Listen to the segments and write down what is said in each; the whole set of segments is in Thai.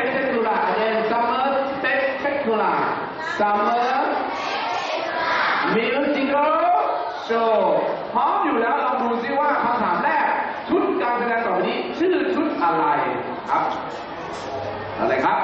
spectacular and then summer spectacular summer musical show พร้อมอยู่แล้วลองดูซิว่าคำถามแรก ชุดการแสดงต่อไปนี้ชื่อชุดอะไรครับอะไรครับ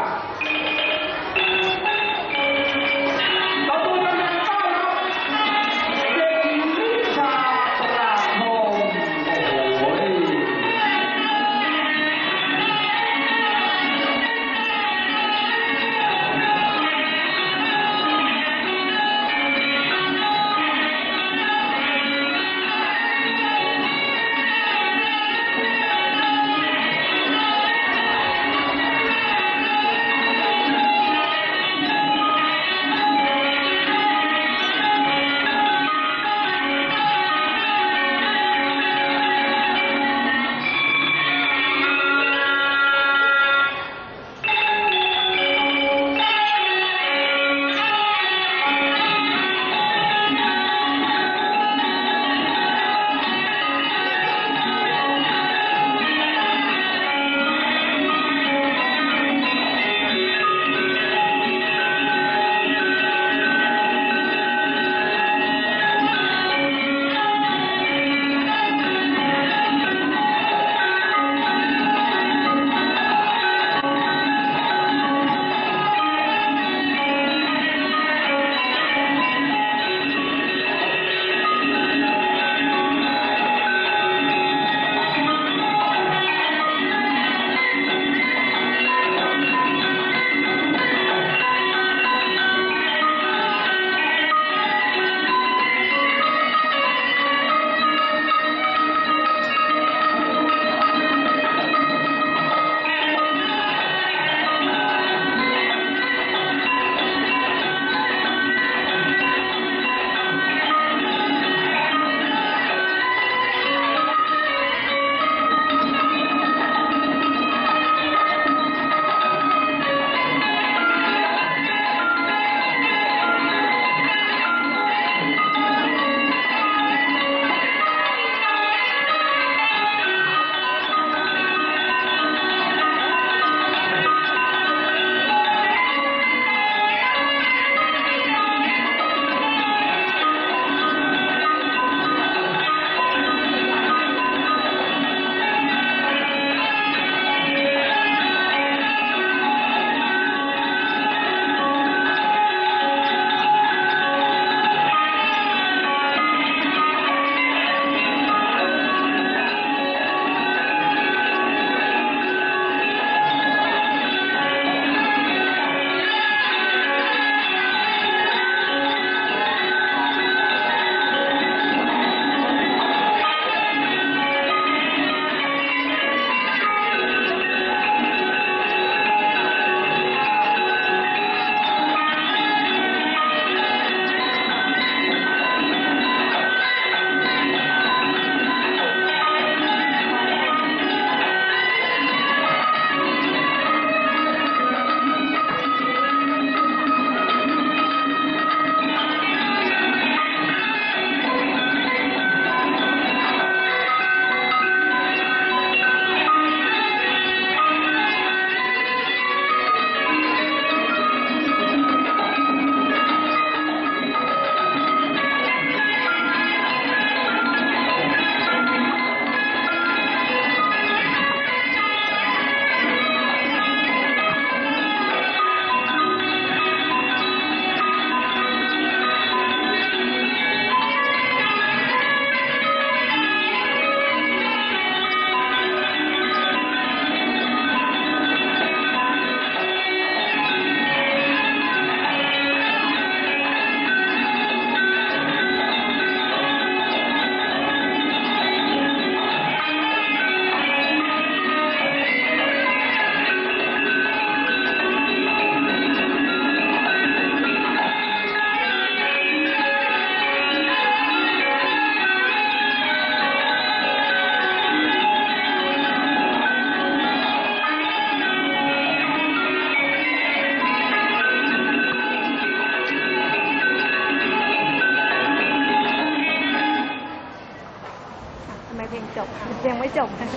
ไม่จบนะ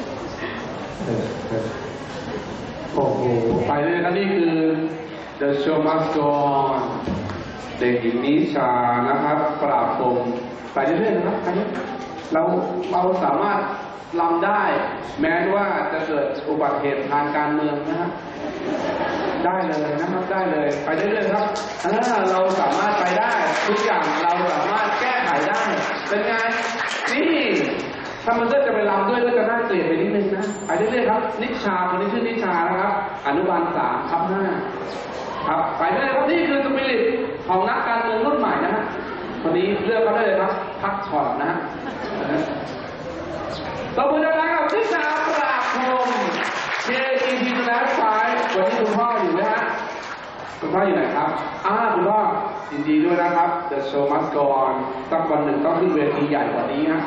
โอ้โหไปเลยครับนี่คือ The Show Must Go On เด็กหญิงนิชานะครับ ปราบมไปเรื่อยๆนะครับไปเรื่อยเราเราสามารถลำได้ แม้ว่าจะเกิดอุบัติเหตุทางการเมืองนะฮะได้เลยนะครับได้เลย ไปเรื่อยๆครับอ่าเราสามารถไปได้ ทุกอย่างเราสามารถแก้ไขได้ เป็นไง ถ้ามันเกิดจะไปรำด้วยก็จะน่าเกลียดไปนิดนึงนะไปเรื่อยๆครับ นิชาคนนี้ชื่อนิชานะครับ อนุบาลสามทับห้าครับไปเรื่อยๆครับนี่คือสปิริตของนักการเมืองรุ่นใหม่นะฮะคนนี้เลือกเขาได้เลยครับพักช็อตนะฮะตบมือดังๆกับนิชาปราบพรหม KTP ชนะไฟวันนี้คุณพ่ออยู่ไหมฮะคุณพ่ออยู่ไหนครับอ่าคุณพ่อยินดีด้วยนะครับ The show must go on สักวันหนึ่งต้องขึ้นเวทีใหญ่กว่านี้ฮะ